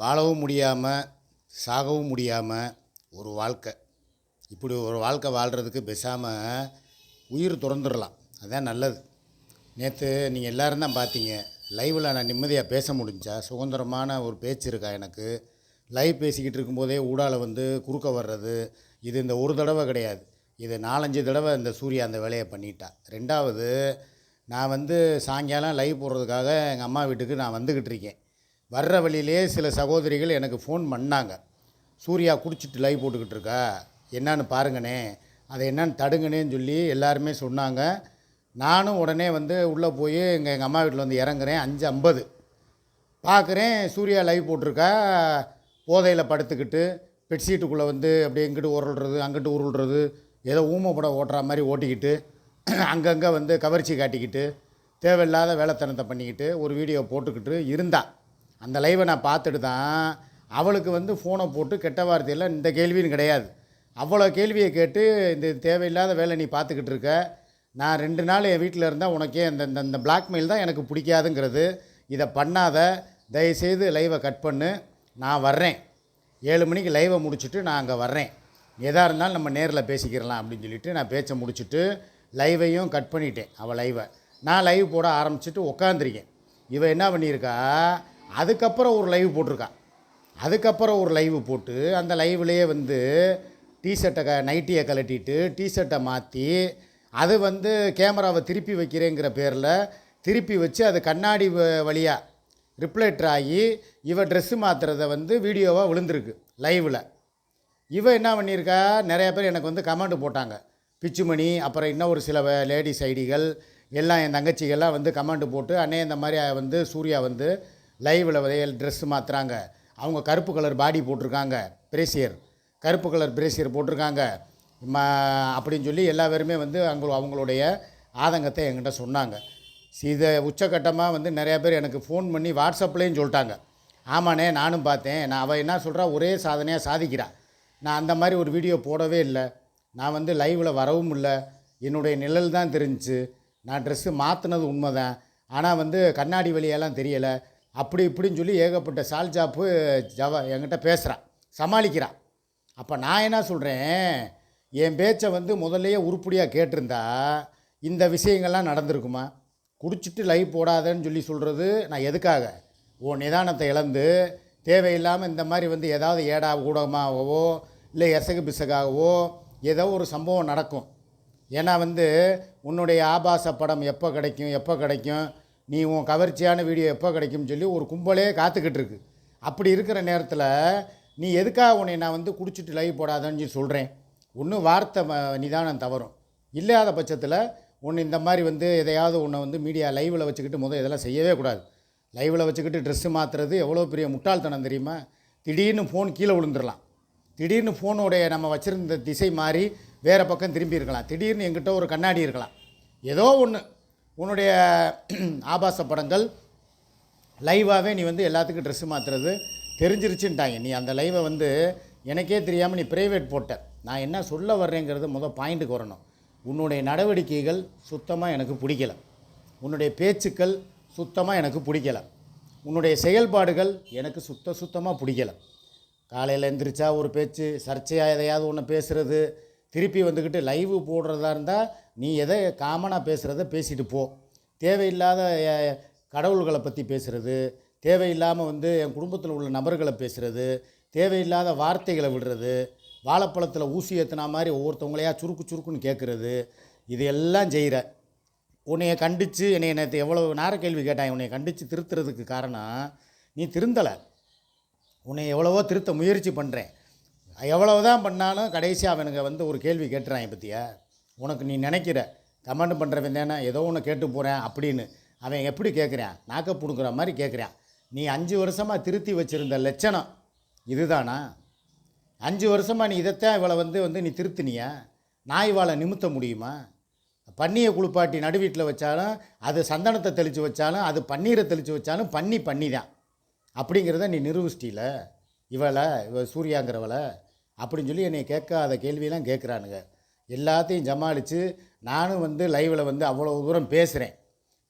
வாழவும் முடியாமல் சாகவும் முடியாமல் ஒரு வாழ்க்கை. இப்படி ஒரு வாழ்க்கை வாழ்கிறதுக்கு பேசாமல் உயிர் துறந்துடலாம் அதான் நல்லது. நேற்று நீங்கள் எல்லோரும் தான் பார்த்தீங்க லைவில் நான் நிம்மதியாக பேச முடிஞ்சா சுதந்திரமான ஒரு பேச்சு இருக்கா எனக்கு. லைவ் பேசிக்கிட்டு இருக்கும்போதே ஊடால வந்து குறுக்க வர்றது இது இந்த ஒரு தடவை கிடையாது. இது நாலஞ்சு தடவை இந்த சூர்யா அந்த வேலையை பண்ணிட்டா. ரெண்டாவது நான் வந்து சாயங்காலம் லைவ் போடுறதுக்காக எங்கள் அம்மா வீட்டுக்கு நான் வந்துக்கிட்டு இருக்கேன். வர்ற வழியிலே சில சகோதரிகள் எனக்கு ஃபோன் பண்ணாங்க. சூர்யா குடிச்சிட்டு லைவ் போட்டுக்கிட்டு இருக்கா என்னன்னு பாருங்கண்ணே. அதை என்னன்னு தடுங்கண்ணேன்னு சொல்லி எல்லாருமே சொன்னாங்க. நானும் உடனே வந்து உள்ளே போய் எங்கள் எங்கள் அம்மா வீட்டில் வந்து இறங்குறேன். அஞ்சு ஐம்பது. பார்க்குறேன் சூர்யா லைவ் போட்டிருக்கா. போதையில் படுத்துக்கிட்டு பெட்ஷீட்டுக்குள்ளே வந்து அப்படியே இங்கிட்டு உருள்றது அங்கிட்டு உருள்றது ஏதோ ஊமை படம் ஓட்டுற மாதிரி ஓட்டிக்கிட்டு அங்கங்கே வந்து கவர்ச்சி காட்டிக்கிட்டு தேவையில்லாத வேலைத்தனத்தை பண்ணிக்கிட்டு ஒரு வீடியோ போட்டுக்கிட்டு இருந்தா. அந்த லைவை நான் பார்த்துட்டு தான் அவளுக்கு வந்து ஃபோனை போட்டு கெட்ட வார்த்தையில் இந்த கேள்வின்னு கிடையாது. அவ்வளோ கேள்வியை கேட்டு இந்த தேவையில்லாத வேலை நீ பார்த்துக்கிட்டு இருக்க. நான் ரெண்டு நாள் என் வீட்டில் இருந்தால் உனக்கே இந்த இந்த இந்த பிளாக்மெயில் தான் எனக்கு பிடிக்காதுங்கிறது. இதை பண்ணாத தயவுசெய்து லைவை கட் பண்ணு. நான் வர்றேன். ஏழு மணிக்கு லைவை முடிச்சுட்டு நான் அங்கே வர்றேன். எதாக இருந்தாலும் நம்ம நேரில் பேசிக்கிறலாம் அப்படின்னு சொல்லிட்டு நான் பேச்சை முடிச்சுட்டு லைவையும் கட் பண்ணிட்டேன் அவள் லைவை நான் லைவ் போட ஆரம்பிச்சுட்டு உக்காந்துருக்கேன். இவள் என்ன பண்ணியிருக்கா? அதுக்கப்புறம் ஒரு லைவ் போட்டிருக்கா. அதுக்கப்புறம் ஒரு லைவ் போட்டு அந்த லைவ்லேயே வந்து டிஷர்ட்டை க நைட்டியை கலட்டிட்டு டிஷர்ட்டை மாற்றி அது வந்து கேமராவை திருப்பி வைக்கிறேங்கிற பேரில் திருப்பி வச்சு அது கண்ணாடி வழியாக ரிப்ளேட்டர் ஆகி இவ ட்ரெஸ்ஸு மாற்றுறத வந்து வீடியோவாக விழுந்திருக்கு லைவில் இவ என்ன பண்ணியிருக்கா நிறைய பேர் எனக்கு வந்து கமெண்ட் போட்டாங்க. பிச்சுமணி அப்புறம் இன்னும் ஒரு சில லேடிஸ் ஐடிகள் எல்லாம் என் தங்கச்சிகள்லாம் வந்து கமெண்ட் போட்டு அண்ணே இந்த மாதிரி வந்து சூர்யா வந்து லைவில் ட்ரெஸ் மாற்றுறாங்க அவங்க கருப்பு கலர் பாடி போட்டிருக்காங்க. பிரேசியர் கருப்பு கலர் பிரேசியர் போட்டிருக்காங்க. ம அப்படின்னு சொல்லி எல்லா பேருமே வந்து அவங்க அவங்களுடைய ஆதங்கத்தை என்கிட்ட சொன்னாங்க. இதை உச்சக்கட்டமாக வந்து நிறையா பேர் எனக்கு ஃபோன் பண்ணி வாட்ஸ்அப்லேயும் சொல்லிட்டாங்க. ஆமாண்ணே நானும் பார்த்தேன். நான் அவள் என்ன சொல்கிறா ஒரே சாதனையாக சாதிக்கிறா. நான் அந்த மாதிரி ஒரு வீடியோ போடவே இல்லை. நான் வந்து லைவில் வரவும் இல்லை. என்னுடைய நிழல் தான் தெரிஞ்சிச்சு. நான் ட்ரெஸ்ஸு மாற்றினது உண்மை தான் ஆனால் வந்து கண்ணாடி வழியெல்லாம் தெரியலை. அப்படி இப்படின்னு சொல்லி ஏகப்பட்ட சால்ஜாப்பு ஜவ என்கிட்ட பேசுகிறான் சமாளிக்கிறான் அப்போ நான் என்ன சொல்கிறேன் என் பேச்சை வந்து முதல்லையே உருப்படியாக கேட்டிருந்தா இந்த விஷயங்கள்லாம் நடந்திருக்குமா? குடிச்சிட்டு லைவ் போடாதேன்னு சொல்லி சொல்கிறது நான் எதுக்காக? ஓ நிதானத்தை இழந்து தேவையில்லாமல் இந்த மாதிரி வந்து ஏதாவது ஏடா ஊடகமாகவோ இல்லை எசகு பிசகாகவோ ஏதோ ஒரு சம்பவம் நடக்கும். ஏன்னா வந்து உன்னுடைய ஆபாச படம் எப்போ கிடைக்கும் எப்போ கிடைக்கும்? நீ உன் கவர்ச்சியான வீடியோ எப்போ கிடைக்கும்னு சொல்லி ஒரு கும்பலே காத்துக்கிட்டு இருக்கு. அப்படி இருக்கிற நேரத்தில் நீ எதுக்காக உன்னை நான் வந்து குடிச்சிட்டு லைவ் போடாதன்னு சொல்லி சொல்கிறேன் ஒன்று வார்த்தை ம- நிதானம் தவறும். இல்லாத பட்சத்தில் ஒன்று இந்த மாதிரி வந்து எதையாவது உன்னை வந்து மீடியா லைவில் வச்சுக்கிட்டு முதல் இதெல்லாம் செய்யவே கூடாது. லைவில் வச்சுக்கிட்டு ட்ரெஸ்ஸு மாற்றுறது எவ்வளோ பெரிய முட்டாள்தனம் தெரியுமா? திடீர்னு ஃபோன் கீழே விழுந்துடலாம். திடீர்னு ஃபோனுடைய நம்ம வச்சுருந்த திசை மாறி வேறு பக்கம் திரும்பி இருக்கலாம். திடீர்னு எங்கிட்ட ஒரு கண்ணாடி இருக்கலாம். ஏதோ ஒன்று உன்னுடைய ஆபாச படங்கள் லைவாகவே நீ வந்து எல்லாத்துக்கும் ட்ரெஸ்ஸு மாற்றுறது தெரிஞ்சிருச்சுன்ட்டாங்க. நீ அந்த லைவை வந்து எனக்கே தெரியாமல் நீ ப்ரைவேட் போட்ட. நான் என்ன சொல்ல வர்றேங்கிறது முதல் பாயிண்ட்டுக்கு வரணும். உன்னுடைய நடவடிக்கைகள் சுத்தமாக எனக்கு பிடிக்கல. உன்னுடைய பேச்சுக்கள் சுத்தமாக எனக்கு பிடிக்கல. உன்னுடைய செயல்பாடுகள் எனக்கு சுத்த சுத்தமாக பிடிக்கல. காலையில் எந்திரிச்சா ஒரு பேச்சு சர்ச்சையாக எதையாவது ஒன்று பேசுகிறது திருப்பி வந்துக்கிட்டு லைவு போடுறதா இருந்தால் நீ எதை காமனாக பேசுகிறத பேசிட்டு போ. தேவையில்லாத கடவுள்களை பற்றி பேசுகிறது தேவையில்லாமல் வந்து என் குடும்பத்தில் உள்ள நபர்களை பேசுகிறது தேவையில்லாத வார்த்தைகளை விடுறது வாழைப்பழத்தில் ஊசி ஏற்றுனா மாதிரி ஒவ்வொருத்தவங்களையா சுருக்கு சுருக்குன்னு கேட்குறது இது எல்லாம் செய்கிற உன்னைய கண்டித்து என்னை நேற்று எவ்வளோ நேர கேள்வி கேட்டான் உன்னை கண்டித்து திருத்துறதுக்கு காரணம் நீ திருந்தலை. உன்னை எவ்வளவோ திருத்த முயற்சி பண்ணுறேன் எவ்வளவு தான் பண்ணாலும் கடைசியாக அவனுங்க வந்து ஒரு கேள்வி கேட்டுறான் பற்றியா உனக்கு நீ நினைக்கிற கமெண்ட் பண்ணுறவன் தானே ஏதோ ஒன்று கேட்டு போகிறேன் அப்படின்னு அவன் எப்படி கேட்குறான் நாக்க பிடுங்குற மாதிரி கேட்குறான் நீ அஞ்சு வருஷமாக திருத்தி வச்சுருந்த லட்சணம் இதுதானா? அஞ்சு வருஷமாக நீ இதைத்தான் இவளை வந்து வந்து நீ திருத்தினியா? நாய் இவளை நிமித்த முடியுமா? பன்னியை குளிப்பாட்டி நடு வீட்டில் வச்சாலும் அது சந்தனத்தை தெளித்து வச்சாலும் அது பன்னீரை தெளித்து வச்சாலும் பண்ணி பண்ணி தான் அப்படிங்கிறத நீ நிரூபிச்சிட்டில? இவளை இவ சூர்யாங்கிறவளை? அப்படின்னு சொல்லி என்னை கேட்காத கேள்வியெல்லாம் கேட்குறானுங்க. எல்லாத்தையும் சமாளித்து நானும் வந்து லைவில் வந்து அவ்வளோ தூரம் பேசுகிறேன்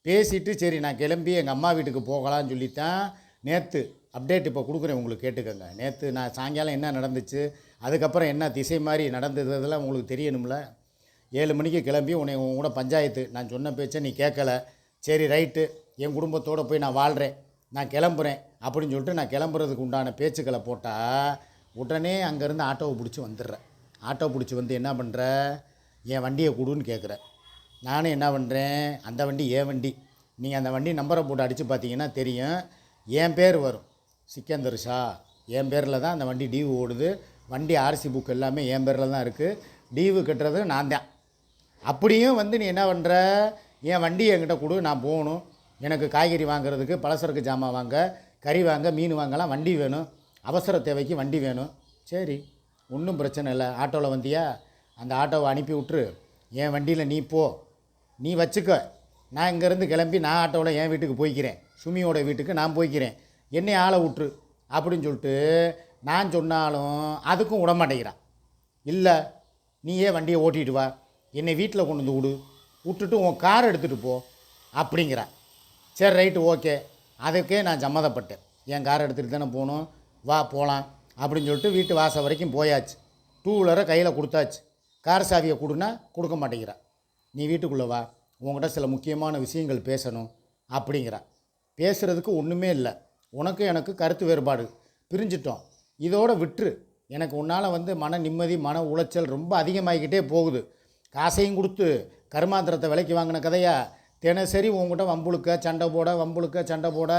பேசிட்டு சரி நான் கிளம்பி எங்கள் அம்மா வீட்டுக்கு போகலான்னு சொல்லித்தான் நேற்று அப்டேட் இப்போ கொடுக்குறேன் உங்களுக்கு கேட்டுக்கோங்க. நேற்று நான் சாயங்காலம் என்ன நடந்துச்சு அதுக்கப்புறம் என்ன திசை மாதிரி நடந்ததுலாம் உங்களுக்கு தெரியணும்ல? ஏழு மணிக்கு கிளம்பி உன்னை உன் கூட பஞ்சாயத்து நான் சொன்ன பேச்சை நீ கேட்கல. சரி ரைட்டு என் குடும்பத்தோடு போய் நான் வாழ்கிறேன் நான் கிளம்புறேன் அப்படின்னு சொல்லிட்டு நான் கிளம்புறதுக்கு உண்டான பேச்சுக்களை போட்டால் உடனே அங்கேருந்து ஆட்டோவை பிடிச்சி வந்துடுறேன் ஆட்டோ பிடிச்சி வந்து என்ன பண்ணுற? என் வண்டியை கொடுன்னு கேட்குற. நானும் என்ன பண்ணுறேன்? அந்த வண்டி என் வண்டி? நீங்கள் அந்த வண்டி நம்பரை போட்டு அடித்து பார்த்தீங்கன்னா தெரியும். என் பேர் வரும். சிக்கந்தர் ஷா. என் பேரில் தான் அந்த வண்டி டியூ ஓடுது. வண்டி ஆர்சி புக் எல்லாமே என் பேரில் தான் இருக்குது. டீவு கட்டுறது நான் தான். அப்படியும் வந்து நீ என்ன பண்ணுற? என் வண்டி என்கிட்ட கொடு நான் போகணும். எனக்கு காய்கறி வாங்குறதுக்கு பலசரக்கு ஜாமான் வாங்க கறி வாங்க மீன் வாங்கலாம் வண்டி வேணும். அவசர தேவைக்கு வண்டி வேணும். சரி ஒன்றும் பிரச்சனை இல்லை. ஆட்டோவில் வந்தியா? அந்த ஆட்டோவை அனுப்பி விட்ரு என் வண்டியில் நீ போ. நீ வச்சுக்க. நான் இங்கேருந்து கிளம்பி நான் ஆட்டோவில் என் வீட்டுக்கு போய்க்கிறேன். சுமியோட வீட்டுக்கு நான் போய்க்கிறேன். என்னை ஆளை விட்ரு அப்படின்னு சொல்லிட்டு நான் சொன்னாலும் அதுக்கும் விட மாட்டேங்கிறான் இல்லை நீயே வண்டியை ஓட்டிட்டு வா? என்னை வீட்டில் கொண்டு வந்து விடு. விட்டுட்டு உன் கார் எடுத்துகிட்டு போ அப்படிங்கிறா சரி ரைட்டு ஓகே. அதுக்கே நான் சம்மதப்பட்டேன். என் கார் எடுத்துகிட்டு தானே போகணும். வா போகலாம் அப்படின்னு சொல்லிட்டு வீட்டு வாசல் வரைக்கும் போயாச்சு. டூ வீலரை கையில் கொடுத்தாச்சு. கார் சாவியை கொடுனா கொடுக்க மாட்டேங்கிறா. நீ வீட்டுக்குள்ளே வா. உங்கள்கிட்ட சில முக்கியமான விஷயங்கள் பேசணும் அப்படிங்கிறா. பேசுகிறதுக்கு ஒன்றுமே இல்லை. உனக்கு எனக்கு கருத்து வேறுபாடு. பிரிஞ்சிட்டோம். இதோட விட்டுரு. எனக்கு உன்னால் வந்து மன நிம்மதி மன உளைச்சல் ரொம்ப அதிகமாகிக்கிட்டே போகுது. காசையும் கொடுத்து கருமாந்திரத்தை விலைக்கு வாங்கின கதையா? தினசரி உங்ககிட்ட வம்புழுக்க சண்டை போட வம்புழுக்க சண்டை போட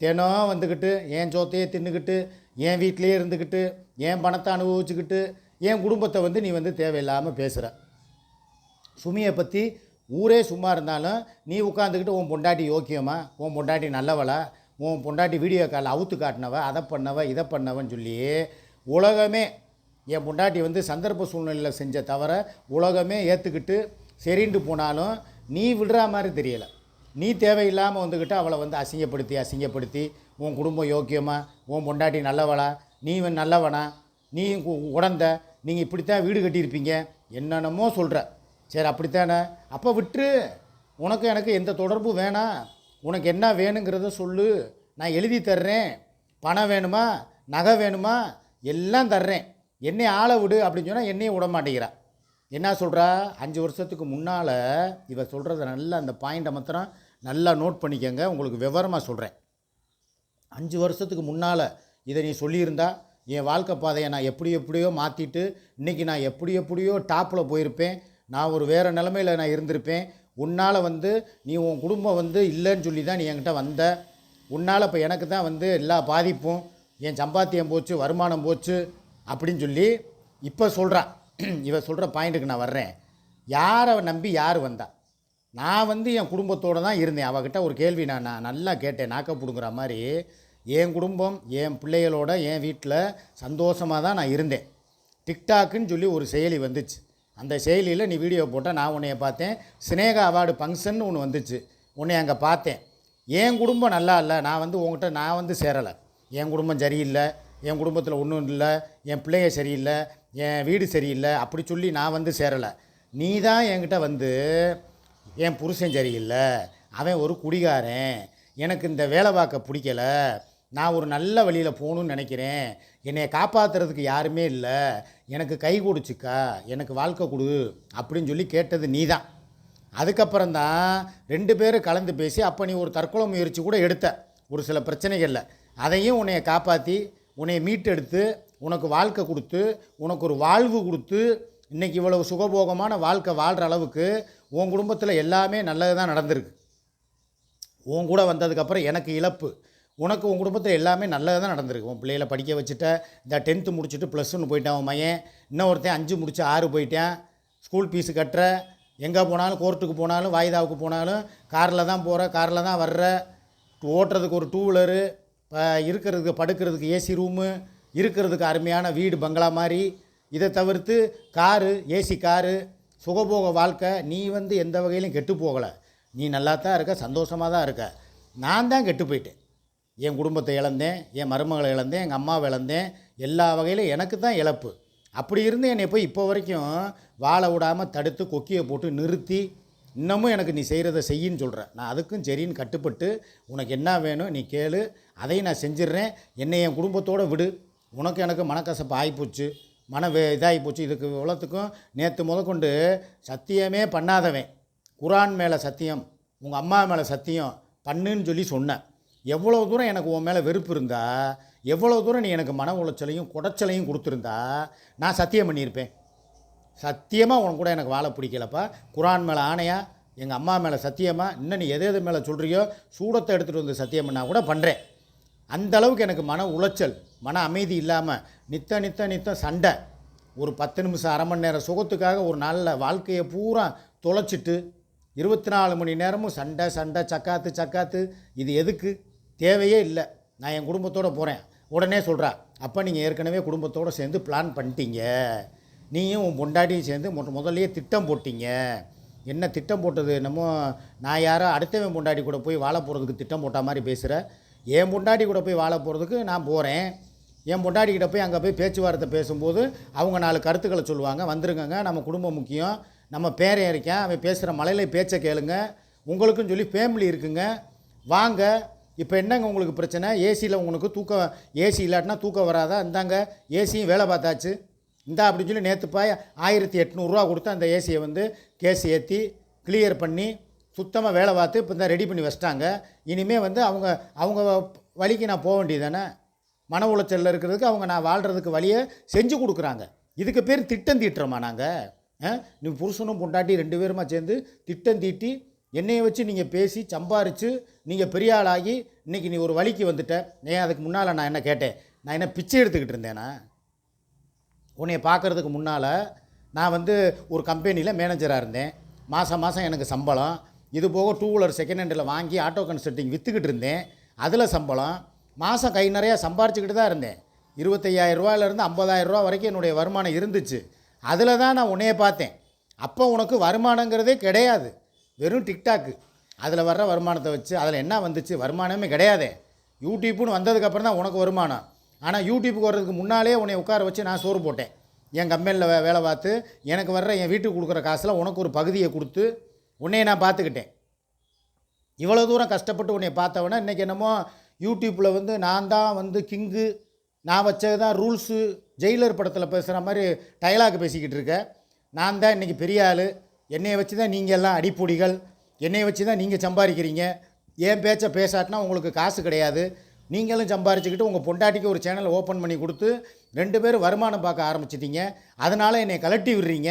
தினம் வந்துக்கிட்டு என் சோத்தையே தின்னுக்கிட்டு என் வீட்டிலேயே இருந்துக்கிட்டு என் பணத்தை அனுபவிச்சுக்கிட்டு என் குடும்பத்தை வந்து நீ வந்து தேவையில்லாமல் பேசுகிற சுமியை பற்றி ஊரே சும்மா இருந்தாலும் நீ உட்காந்துக்கிட்டு உன் பொண்டாட்டி யோக்கியமா? உன் பொண்டாட்டி நல்லவளா? உன் பொண்டாட்டி வீடியோ காலில் அவுத்து காட்டினவ அதை பண்ணவ இதை பண்ணவன்னு சொல்லி உலகமே என் பொண்டாட்டி வந்து சந்தர்ப்ப சூழ்நிலையில் செஞ்ச தவிர உலகமே ஏற்றுக்கிட்டு சரின்ட்டு போனாலும் நீ விடுற மாதிரி தெரியலை. நீ தேவையில்லாமல் வந்துக்கிட்டு அவளை வந்து அசிங்கப்படுத்தி அசிங்கப்படுத்தி உன் குடும்பம் யோக்கியமாக உன் பொண்டாட்டி நல்லவளா நீ நல்லவனா நீ கு- உடந்த நீங்கள் இப்படித்தான் வீடு கட்டியிருப்பீங்க என்னென்னமோ சொல்கிற சரி அப்படித்தானே? அப்போ விட்டுரு. உனக்கு எனக்கு எந்த தொடர்பும் வேணாம். உனக்கு என்ன வேணுங்கிறத சொல்லு. நான் எழுதி தர்றேன். பணம் வேணுமா? நகை வேணுமா? எல்லாம் தர்றேன். என்னை ஆளை விடு அப்படின்னு சொன்னால் என்னையும் விட மாட்டேங்கிறா. என்ன சொல்கிறா அஞ்சு வருஷத்துக்கு முன்னால் இவ சொல்கிறத நல்லா அந்த பாயிண்ட்டை மாத்திரம் நல்லா நோட் பண்ணிக்கங்க உங்களுக்கு விவரமாக சொல்கிறேன் அஞ்சு வருஷத்துக்கு முன்னால் இதை நீ சொல்லியிருந்தா என் வாழ்க்கை பாதையை நான் எப்படி எப்படியோ மாற்றிட்டு இன்றைக்கி நான் எப்படி எப்படியோ டாப்பில் போயிருப்பேன். நான் ஒரு வேறு நிலமையில் நான் இருந்திருப்பேன். உன்னால் வந்து நீ உன் குடும்பம் வந்து இல்லைன்னு சொல்லி தான் நீ என்கிட்ட வந்த. உன்னால் இப்போ எனக்கு தான் வந்து எல்லா பாதிப்பும் என் சம்பாத்தியம் போச்சு வருமானம் போச்சு அப்படின்னு சொல்லி இப்போ சொல்கிறா இவ சொல்கிற பாயிண்ட்டுக்கு நான் வர்றேன். யாரை நம்பி யார் வந்தா? நான் வந்து என் குடும்பத்தோடு தான் இருந்தேன். அவகிட்ட ஒரு கேள்வி நான் நான் நல்லா கேட்டேன். நாக்க பிடுங்குற மாதிரி என் குடும்பம் என் பிள்ளைகளோட என் வீட்டில் சந்தோஷமாக தான் நான் இருந்தேன். டிக்டாக்குன்னு சொல்லி ஒரு செயலி வந்துச்சு. அந்த செயலியில் நீ வீடியோ போட்டால் நான் உன்னைய பார்த்தேன். சினேகா அவார்டு ஃபங்க்ஷன் ஒன்று வந்துச்சு. உன்னை அங்கே பார்த்தேன். என் குடும்பம் நல்லா இல்லை. நான் வந்து உங்ககிட்ட நான் வந்து சேரலை. என் குடும்பம் சரியில்லை. என் குடும்பத்தில் ஒன்றும் இல்லை. என் பிள்ளைய சரியில்லை. என் வீடு சரியில்லை. அப்படி சொல்லி நான் வந்து சேரலை. நீ தான் என்கிட்ட வந்து என் புருஷன் சரியில்லை அவன் ஒரு குடிகாரன் எனக்கு இந்த வேலை பார்க்க பிடிக்கல நான் ஒரு நல்ல வழியில் போகணும்னு நினைக்கிறேன் என்னை காப்பாற்றுறதுக்கு யாருமே இல்லை எனக்கு கை கொடுச்சுக்கா எனக்கு வாழ்க்கை கொடு அப்படின்னு சொல்லி கேட்டது நீ தான் அதுக்கப்புறம் தான் ரெண்டு பேரும் கலந்து பேசி அப்போ நீ ஒரு தற்கொலை முயற்சி கூட எடுத்த ஒரு சில பிரச்சனைகளில். அதையும் உன்னைய காப்பாற்றி உன்னைய மீட்டெடுத்து உனக்கு வாழ்க்கை கொடுத்து உனக்கு ஒரு வாழ்வு கொடுத்து இன்றைக்கி இவ்வளவு சுகபோகமான வாழ்க்கை வாழ்கிற அளவுக்கு உன் குடும்பத்தில் எல்லாமே நல்லது தான் நடந்திருக்கு. உன் கூட வந்ததுக்கப்புறம் எனக்கு இழப்பு. உனக்கு உன் குடும்பத்தில் எல்லாமே நல்லது தான் நடந்திருக்கு. உன் பிள்ளைகளை படிக்க வச்சுட்ட இந்த டென்த்து முடிச்சுட்டு ப்ளஸ் ஒன்று போயிட்டான் உன் பையன். இன்னொருத்தன் அஞ்சு முடிச்சு ஆறு போயிட்டேன். ஸ்கூல் ஃபீஸு கட்டுற எங்கே போனாலும் கோர்ட்டுக்கு போனாலும் வாய்தாவுக்கு போனாலும் காரில் தான் போகிற காரில் தான் வர்ற ஓட்டுறதுக்கு ஒரு டூ வீலரு இருக்கிறதுக்கு படுக்கிறதுக்கு ஏசி ரூமு இருக்கிறதுக்கு அருமையான வீடு பங்களா மாதிரி இதை தவிர்த்து காரு ஏசி காரு சுகபோக வாழ்க்கை நீ வந்து எந்த வகையிலும் கெட்டு போகலை. நீ நல்லா தான் இருக்க சந்தோஷமாக தான் இருக்க. நான் தான் கெட்டு போயிட்டேன். என் குடும்பத்தை இழந்தேன் என் மருமகளை இழந்தேன் எங்கள் அம்மாவை இழந்தேன். எல்லா வகையிலும் எனக்கு தான் இழப்பு. அப்படி இருந்து என்னை போய் இப்போ வரைக்கும் வாழ விடாமல் தடுத்து கொக்கியை போட்டு நிறுத்தி இன்னமும் எனக்கு நீ செய்கிறத செய்யின்னு சொல்கிற நான் அதுக்கும் சரின்னு கட்டுப்பட்டு உனக்கு என்ன வேணும் நீ கேளு. அதையும் நான் செஞ்சிடுறேன். என்னை என் குடும்பத்தோடு விடு. உனக்கு எனக்கு மனக்கசப்பு ஆகிப்போச்சு மன இதாகி போச்சு. இதுக்கு இவ்வளோத்துக்கும் நேற்று முதற்கொண்டு சத்தியமே பண்ணாதவன் குரான் மேலே சத்தியம் உங்கள் அம்மா மேலே சத்தியம் பண்ணுன்னு சொல்லி சொன்னேன் எவ்வளோ தூரம் எனக்கு உன் மேலே வெறுப்பு இருந்தா எவ்வளோ தூரம் நீ எனக்கு மன உளைச்சலையும் குடைச்சலையும் கொடுத்துருந்தா நான் சத்தியம் பண்ணியிருப்பேன். சத்தியமாக உன் கூட எனக்கு வாழ பிடிக்கலப்பா. குரான் மேலே ஆணையா எங்கள் அம்மா மேலே சத்தியமா இன்னும் நீ எது எது மேலே சொல்கிறியோ சூடத்தை எடுத்துகிட்டு வந்து சத்தியம் பண்ணால் கூட பண்ணுறேன் அந்த அளவுக்கு எனக்கு மன உளைச்சல் மன அமைதி இல்லாமல் நித்த நித்த நித்த சண்டை. ஒரு பத்து நிமிஷம் அரை மணி நேரம் சுகத்துக்காக ஒரு நாளில் வாழ்க்கையை பூரா தொலைச்சிட்டு இருபத்தி நாலு மணி நேரமும் சண்டை சண்டை சக்காத்து சக்காத்து. இது எதுக்கு? தேவையே இல்லை. நான் என் குடும்பத்தோடு போகிறேன் உடனே சொல்கிறா அப்போ நீங்கள் ஏற்கனவே குடும்பத்தோடு சேர்ந்து பிளான் பண்ணிட்டீங்க. நீயும் உன் பொண்டாட்டியும் சேர்ந்து முத திட்டம் போட்டீங்க. என்ன திட்டம் போட்டது? என்னமோ நான் யாரோ அடுத்தவன் பொண்டாட்டி கூட போய் வாழ போகிறதுக்கு திட்டம் போட்ட மாதிரி பேசுகிற என் பொண்டாட்டி கூட போய் வாழ போகிறதுக்கு நான் போகிறேன் என் பொண்டாட்டிக்கிட்ட போய் அங்கே போய் பேச்சுவார்த்தை பேசும்போது அவங்க நாலு கருத்துக்களை சொல்லுவாங்க. வந்துருங்கங்க நம்ம குடும்பம் முக்கியம். நம்ம பேரன் இருக்கேன் அவன் பேசுகிற மலையில் பேச்சை கேளுங்க. உங்களுக்கும் சொல்லி ஃபேமிலி இருக்குங்க. வாங்க. இப்போ என்னங்க உங்களுக்கு பிரச்சனை? ஏசியில் உங்களுக்கு தூக்கம் ஏசி இல்லாட்டினா தூக்கம் வராதா? இந்தாங்க ஏசியும் வேலை பார்த்தாச்சு. இந்தா அப்படின்னு சொல்லி நேற்று ஆயிரத்தி எட்நூறுரூவா கொடுத்து அந்த ஏசியை வந்து கேஸ் ஏற்றி கிளியர் பண்ணி சுத்தமாக வேலை பார்த்து இப்போ தான் ரெடி பண்ணி வச்சிட்டாங்க. இனிமேல் வந்து அவங்க அவங்க வழிக்கு நான் போக வேண்டியது தானே மன உளைச்சலில் இருக்கிறதுக்கு அவங்க நான் வாழ்கிறதுக்கு வழியை செஞ்சு கொடுக்குறாங்க. இதுக்கு பேர் திட்டம் தீட்டுறோமா நாங்கள் நீ புருஷனும் பொண்டாட்டி ரெண்டு பேருமா சேர்ந்து திட்டம் தீட்டி என்னையை வச்சு நீங்கள் பேசி சம்பாரித்து நீங்கள் பெரிய ஆளாகி இன்றைக்கி நீ ஒரு வழிக்கு வந்துட்ட. ஏன் அதுக்கு முன்னால் நான் என்ன கேட்டேன்? நான் என்ன பிச்சை எடுத்துக்கிட்டு இருந்தேனா? உன்னைய பார்க்குறதுக்கு முன்னால் நான் வந்து ஒரு கம்பெனியில் மேனேஜராக இருந்தேன். மாதம் மாதம் எனக்கு சம்பளம். இது போக டூ வீலர் செகண்ட் ஹேண்டில் வாங்கி ஆட்டோ கன்சல்ட்டிங் விற்றுக்கிட்டு இருந்தேன். அதில் சம்பளம் மாதம் கை நிறையா சம்பாரிச்சுக்கிட்டு தான் இருந்தேன். இருபத்தையாயிரரூவாயிலேருந்து ஐம்பதாயிரரூவா ஐம்பதாயிரம் ரூபா வரைக்கும் என்னுடைய வருமானம் இருந்துச்சு. அதில் தான் நான் உன்னைய பார்த்தேன். அப்போ உனக்கு வருமானங்கிறதே கிடையாது. வெறும் டிக்டாக்கு அதில் வர்ற வருமானத்தை வச்சு அதில் என்ன வந்துச்சு? வருமானமே கிடையாதே. யூடியூப்னு வந்ததுக்கப்புறம் தான் உனக்கு வருமானம். ஆனால் யூடியூப்புக்கு வர்றதுக்கு முன்னாலே உன்னை உட்கார வச்சு நான் சோறு போட்டேன். என் கம்பெனியில் வே வேலை பார்த்து எனக்கு வர்ற என் வீட்டுக்கு கொடுக்குற காசில் உனக்கு ஒரு பகுதியை கொடுத்து உன்னைய நான் பார்த்துக்கிட்டேன். இவ்வளோ தூரம் கஷ்டப்பட்டு உன்னை பார்த்தவொன்னே இன்றைக்கி என்னமோ யூடியூப்பில் வந்து நான் தான் வந்து கிங்கு நான் வச்சது தான் ரூல்ஸு ஜெயிலர் படத்தில் பேசுகிற மாதிரி டைலாக் பேசிக்கிட்டு இருக்க. நான் தான் இன்றைக்கி பெரிய ஆள். என்னையை வச்சு தான் நீங்கள் எல்லாம் அடிப்பொடிகள். என்னையை வச்சு தான் நீங்கள் சம்பாதிக்கிறீங்க. என் பேச்சை பேசாட்டினா உங்களுக்கு காசு கிடையாது. நீங்களும் சம்பாரிச்சுக்கிட்டு உங்கள் பொண்டாட்டிக்கு ஒரு சேனலை ஓப்பன் பண்ணி கொடுத்து ரெண்டு பேரும் வருமானம் பார்க்க ஆரம்பிச்சிட்டீங்க. அதனால் என்னை கலட்டி விடுறீங்க.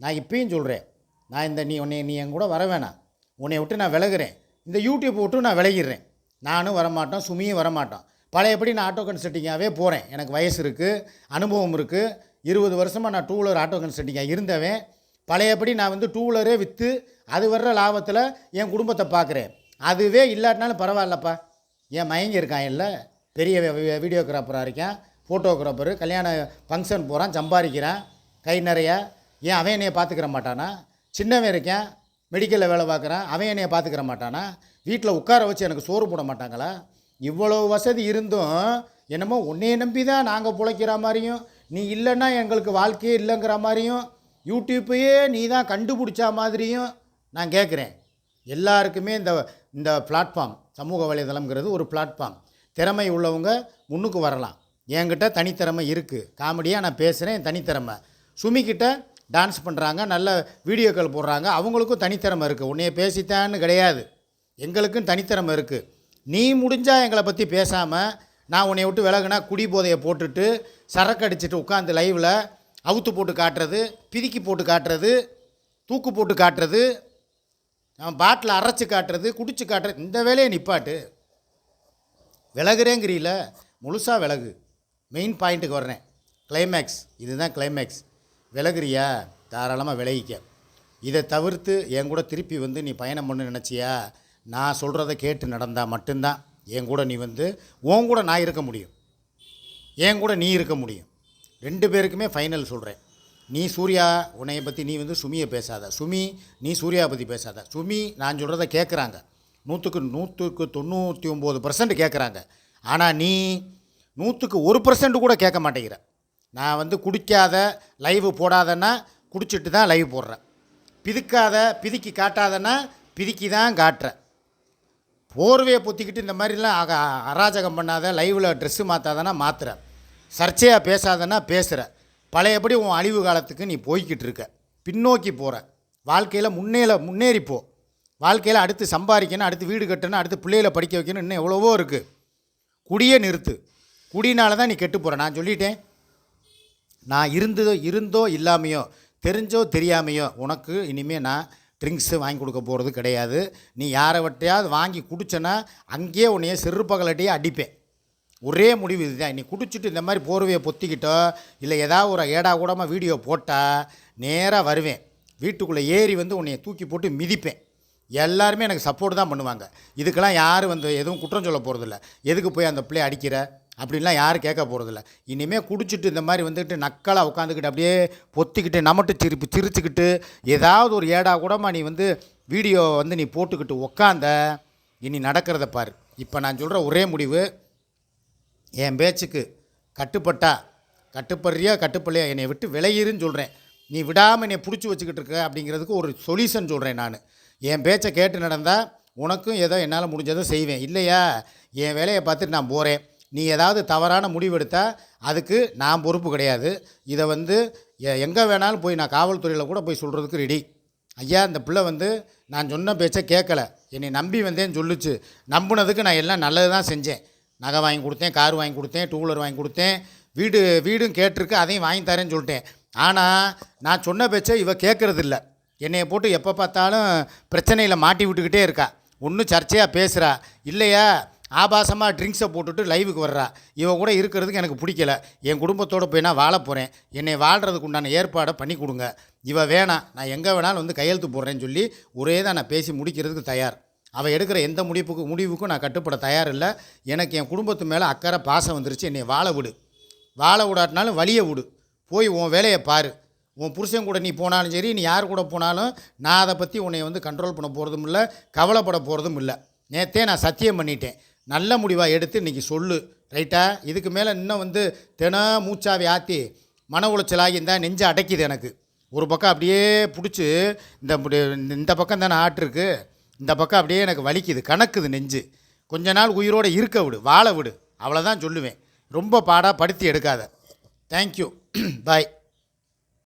நான் இப்பயும் சொல்கிறேன் நான் இந்த நீ உன்னை நீ என் கூட வர வேணாம். உன்னை விட்டு நான் விலகுறேன். இந்த யூடியூப் விட்டு நான் விலகிடுறேன். நானும் வரமாட்டோம் சுமியும் வரமாட்டோம். பழையபடி நான் ஆட்டோ கன்சல்ட்டிங்காகவே போகிறேன் எனக்கு வயசு இருக்குது அனுபவம் இருக்குது இருபது வருஷமாக நான் டூ வீலர் ஆட்டோ கன்சல்ட்டிங்காக இருந்தவன். பழையபடி நான் வந்து டூ வீலரே விற்று அது வர்ற லாபத்தில் என் குடும்பத்தை பார்க்குறேன் அதுவே இல்லாட்டினாலும் பரவாயில்லப்பா. என் மயங்கி இருக்கான் இல்லை. பெரிய வீடியோகிராஃபராக இருக்கேன் ஃபோட்டோகிராஃபரு கல்யாண ஃபங்க்ஷன் போகிறான் சம்பாதிக்கிறான். கை நிறையா. ஏன் அவன் என்னையை பார்த்துக்கிற மாட்டானா? சின்னவன் இருக்கேன் மெடிக்கலில் வேலை பார்க்குறான் அவன் என்னைய பார்த்துக்கிற மாட்டானா? வீட்டில் உட்கார வச்சு எனக்கு சோறு போட மாட்டாங்களா? இவ்வளோ வசதி இருந்தும் என்னமோ உன்னையை நம்பி தான் நாங்கள் பிழைக்கிற மாதிரியும் நீ இல்லைன்னா எங்களுக்கு வாழ்க்கையே இல்லைங்கிற மாதிரியும் யூடியூப்பையே நீ தான் கண்டுபிடிச்ச மாதிரியும் நான் கேட்குறேன். எல்லாருக்குமே இந்த இந்த பிளாட்ஃபார்ம் சமூக வலைதளம்ங்கிறது ஒரு பிளாட்ஃபார்ம் திறமை உள்ளவங்க முன்னுக்கு வரலாம். என்கிட்ட தனித்திறமை இருக்குது காமெடியாக நான் பேசுகிறேன் என் தனித்திறமை சுமிக்கிட்ட டான்ஸ் பண்ணுறாங்க நல்ல வீடியோக்கள் போடுறாங்க. அவங்களுக்கும் தனித்திறமை இருக்குது உன்னைய பேசித்தான்னு கிடையாது. எங்களுக்கும் தனித்திறமை இருக்குது நீ முடிஞ்சால் எங்களை பற்றி பேசாமல் நான் உன்னை விட்டு விலகுனா குடி போதையை போட்டுட்டு சரக்கு அடிச்சுட்டு உட்காந்து லைவில் அவுத்து போட்டு காட்டுறது பிதுக்கி போட்டு காட்டுறது தூக்கு போட்டு காட்டுறது பாட்டில் அரைச்சி காட்டுறது குடிச்சு காட்டுறது இந்த வேலையை நிப்பாட்டு. விலகுறேங்கிறீல முழுசாக விலகு. மெயின் பாயிண்ட்டுக்கு வர்றேன். கிளைமேக்ஸ் இதுதான் கிளைமேக்ஸ் விலகுறியா? தாராளமாக விலகிக்க. இதை தவிர்த்து என் கூட திருப்பி வந்து நீ பயணம் பண்ணு நினச்சியா? நான் சொல்கிறத கேட்டு நடந்தால் மட்டும்தான். என் கூட நீ வந்து உன் கூட நான் இருக்க முடியும். என் கூட நீ இருக்க முடியும். ரெண்டு பேருக்குமே ஃபைனல் சொல்கிறேன் நீ சூர்யா உன்னைய பற்றி நீ வந்து சுமியை பேசாத. சுமி நீ சூர்யா பற்றி பேசாத. சுமி நான் சொல்கிறத கேட்குறாங்க நூற்றுக்கு நூற்றுக்கு தொண்ணூற்றி ஒம்பது பர்சன்ட் கேட்குறாங்க ஆனால் நீ நூற்றுக்கு ஒரு பர்சன்ட் கூட கேட்க மாட்டேங்கிற. நான் வந்து குடிக்காத லைவ் போடாதன்னா குடிச்சிட்டு தான் லைவ் போடுறேன். பிதுக்காத பிதுக்கி காட்டாதன்னா பிதுக்கி தான் காட்டுறேன். போர்வையை பொத்திக்கிட்டு இந்த மாதிரிலாம் அக அராஜகம் பண்ணாத லைவில் ட்ரெஸ்ஸு மாற்றாதனா மாற்றுறேன் சர்ச்சையாக பேசாதேன்னா பேசுகிற பழையபடி உன் அழிவு காலத்துக்கு நீ போய்கிட்டு இருக்க. பின்னோக்கி போகிற வாழ்க்கையில் முன்னேல முன்னேறிப்போ வாழ்க்கையில் அடுத்து சம்பாதிக்கணும் அடுத்து வீடு கட்டணும் அடுத்து பிள்ளைகளை படிக்க வைக்கணும் இன்னும் எவ்வளவோ இருக்குது குடியே நிறுத்து. குடினால தான் நீ கெட்டு போகிற நான் சொல்லிட்டேன். நான் இருந்ததோ இருந்தோ இல்லாமையோ தெரிஞ்சோ தெரியாமையோ உனக்கு இனிமேல் நான் ட்ரிங்க்ஸு வாங்கி கொடுக்க போகிறது கிடையாது. நீ யாரை வட்டையாவது வாங்கி குடிச்சேன்னா அங்கேயே உன்னைய செருப்பகலட்டையே அடிப்பேன். ஒரே முடிவு இதுதான். நீ குடிச்சிட்டு இந்த மாதிரி போர்வையை பொத்திக்கிட்டோ இல்லை ஏதாவது ஒரு ஏடா கூடமாக வீடியோ போட்டால் நேராக வருவேன். வீட்டுக்குள்ளே ஏறி வந்து உன்னைய தூக்கி போட்டு மிதிப்பேன். எல்லாருமே எனக்கு சப்போர்ட் தான் பண்ணுவாங்க. இதுக்கெல்லாம் யாரும் வந்து எதுவும் குற்றம் சொல்ல போகிறதில்ல எதுக்கு போய் அந்த பிள்ளைய அடிக்கிற? அப்படின்லாம் யாரும் கேட்க போகிறதில்ல இனிமேல் குடிச்சிட்டு இந்த மாதிரி வந்துக்கிட்டு நக்கலாக உட்காந்துக்கிட்டு அப்படியே பொத்திக்கிட்டு நமட்டு சிரிப்பு சிரிச்சுக்கிட்டு ஏதாவது ஒரு ஏடா கூடமா நீ வந்து வீடியோ வந்து நீ போட்டுக்கிட்டு உக்காந்த இனி நடக்கிறத பாரு. இப்போ நான் சொல்கிற ஒரே முடிவு என் பேச்சுக்கு கட்டுப்பட்டா கட்டுப்படுறியா கட்டுப்படலையா என்னை விட்டு விளையிருன்னு சொல்கிறேன் நீ விடாமல் என்னை பிடிச்சி வச்சுக்கிட்டு இருக்க அப்படிங்கிறதுக்கு ஒரு சொல்யூஷன் சொல்கிறேன் நான். என் பேச்சை கேட்டு நடந்தால் உனக்கும் ஏதோ என்னால் முடிஞ்சதை செய்வேன். இல்லையா? என் வேலையை பார்த்துட்டு நான் போகிறேன் நீ ஏதாவது தவறான முடிவெடுத்தால் அதுக்கு நான் பொறுப்பு கிடையாது. இதை வந்து எங்கே வேணாலும் போய் நான் காவல்துறையில் கூட போய் சொல்கிறதுக்கு ரெடி ஐயா இந்த பிள்ளை வந்து நான் சொன்ன பேச்சை கேட்கல என்னை நம்பி வந்தேன்னு சொல்லுச்சு. நம்பினதுக்கு நான் எல்லாம் நல்லது தான் செஞ்சேன். நகை வாங்கி கொடுத்தேன் கார் வாங்கி கொடுத்தேன் டூ வீலர் வாங்கி கொடுத்தேன். வீடு வீடும் கேட்டிருக்கு அதையும் வாங்கி தரேன்னு சொல்லிட்டேன். ஆனால் நான் சொன்ன பேச்சை இவ கேட்குறதில்ல என்னையை போட்டு எப்போ பார்த்தாலும் பிரச்சனையில் மாட்டி விட்டுக்கிட்டே இருக்கா. ஒன்றும் சர்ச்சையாக பேசுகிறா இல்லையா? ஆபாசமாக ட்ரிங்க்ஸை போட்டுட்டு லைவுக்கு வர்றா. இவன் கூட இருக்கிறதுக்கு எனக்கு பிடிக்கல. என் குடும்பத்தோடு போய் நான் வாழ போகிறேன் என்னை வாழ்கிறதுக்கு உண்டான ஏற்பாடை பண்ணி கொடுங்க. இவள் வேணாம். நான் எங்கே வேணாலும் வந்து கையெழுத்து போடுறேன்னு சொல்லி ஒரே தான் நான் பேசி முடிக்கிறதுக்கு தயார். அவள் எடுக்கிற எந்த முடிவுக்கு முடிவுக்கும் நான் கட்டுப்பட தயார் இல்லை. எனக்கு என் குடும்பத்து மேலே அக்கறை பாசம் வந்துருச்சு. என்னை வாழ விடு. வாழ விடாட்டினாலும் வழியை விடு. போய் உன் வேலையை பாரு. உன் புருஷன் கூட நீ போனாலும் சரி நீ யார் கூட போனாலும் நான் அதை பற்றி உன்னை வந்து கண்ட்ரோல் பண்ண போகிறதும் இல்லை கவலைப்பட போகிறதும் இல்லை. நேற்றே நான் சத்தியம் பண்ணிட்டேன். நல்ல முடிவாக எடுத்து இன்றைக்கி சொல்லு ரைட்டா இதுக்கு மேலே இன்னும் வந்து தினம் மூச்சாவி ஆற்றி மன உளைச்சலாகி இருந்தால் நெஞ்சை அடைக்குது எனக்கு. ஒரு பக்கம் அப்படியே பிடிச்சி இந்த இந்த பக்கம் தானே ஆட்டிருக்கு இந்த பக்கம் அப்படியே எனக்கு வலிக்குது கணக்குது நெஞ்சு. கொஞ்ச நாள் உயிரோடு இருக்க விடு வாழ விடு அவ்வளோதான் சொல்லுவேன். ரொம்ப பாடாக படுத்தி எடுக்காத. Thank you bye